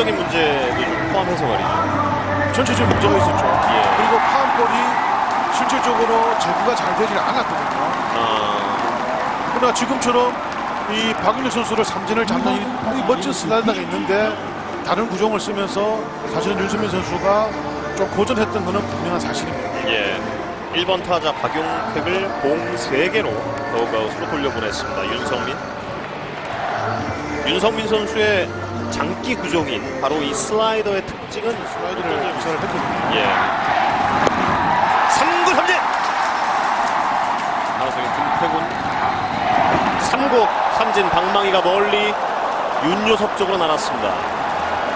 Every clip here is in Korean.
적인 문제도 좀 포함해서 말이죠. 전체적인 문제가 있었죠. 예. 그리고 파운볼이 실질적으로 제구가 잘 되질 않았거든요. 아, 그러나 지금처럼 이 박윤희 선수를 삼진을 잡는 이, 이 멋진 슬라이더가 있는데 다른 구종을 쓰면서 사실은 윤수민 선수가 좀 고전했던 것은 분명한 사실입니다. 예. 1번 타자 박용택을 공 3개로 더그아웃으로 돌려보냈습니다. 윤성민. 윤성민 선수의 장기 구종인 바로 이 슬라이더의 특징은 슬라이더를 구사를 했거든요. 예. 3구 삼진! 나성의 김태군 3구 삼진 방망이가 멀리 윤요섭 쪽으로 날았습니다.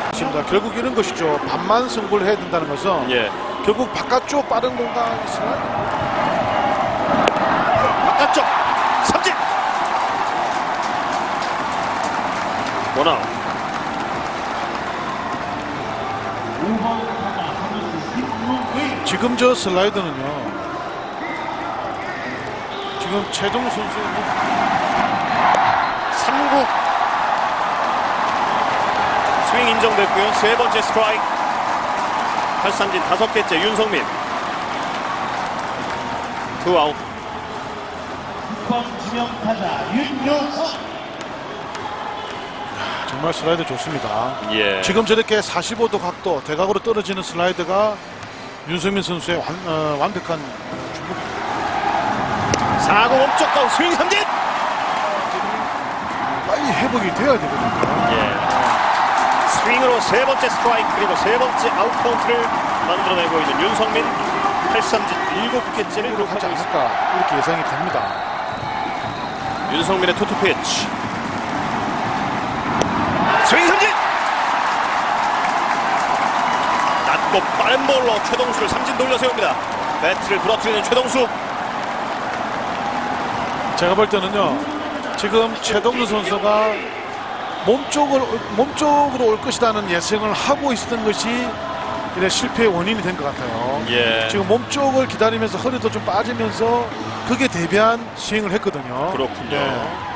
그렇습니다. 결국 이런 것이죠. 반만 승부를 해야 된다는 것은 예. 결국 바깥쪽 빠른 공간이 있으면 바깥쪽 삼진! 원아웃. 지금 저 슬라이더는요. 지금 최동 선수의 3구 스윙 인정됐고요. 세 번째 스트라이크. 탈삼진 다섯 개째 윤성민. 투 아웃. 6번 지명타자 윤효석 정말 슬라이더 좋습니다. 예. 지금 저렇게 45도 각도 대각으로 떨어지는 슬라이드가 윤성민 선수의 완, 어, 완벽한 중국 4구 몸쪽 가운 스윙 삼진. 빨리 회복이 돼야 되거든요. 예. 스윙으로 세 번째 스트라이크 그리고 세 번째 아웃 카운트를 만들어내고 있는 윤성민. 탈삼진 일곱 개째를 하지 기록하고 있습니다. 않을까 이렇게 예상이 됩니다. 윤성민의 투투 피치. 스윙 삼진! 낮고 빠른 볼로 최동수를 삼진 돌려 세웁니다. 배트를 부러뜨리는 최동수. 제가 볼 때는요. 지금 최동수 선수가 몸쪽으로 몸쪽으로 올 것이라는 예상을 하고 있었던 것이 이래 실패의 원인이 된 것 같아요. 예. 지금 몸쪽을 기다리면서 허리도 좀 빠지면서 그게 대비한 스윙을 했거든요. 그렇군요. 네.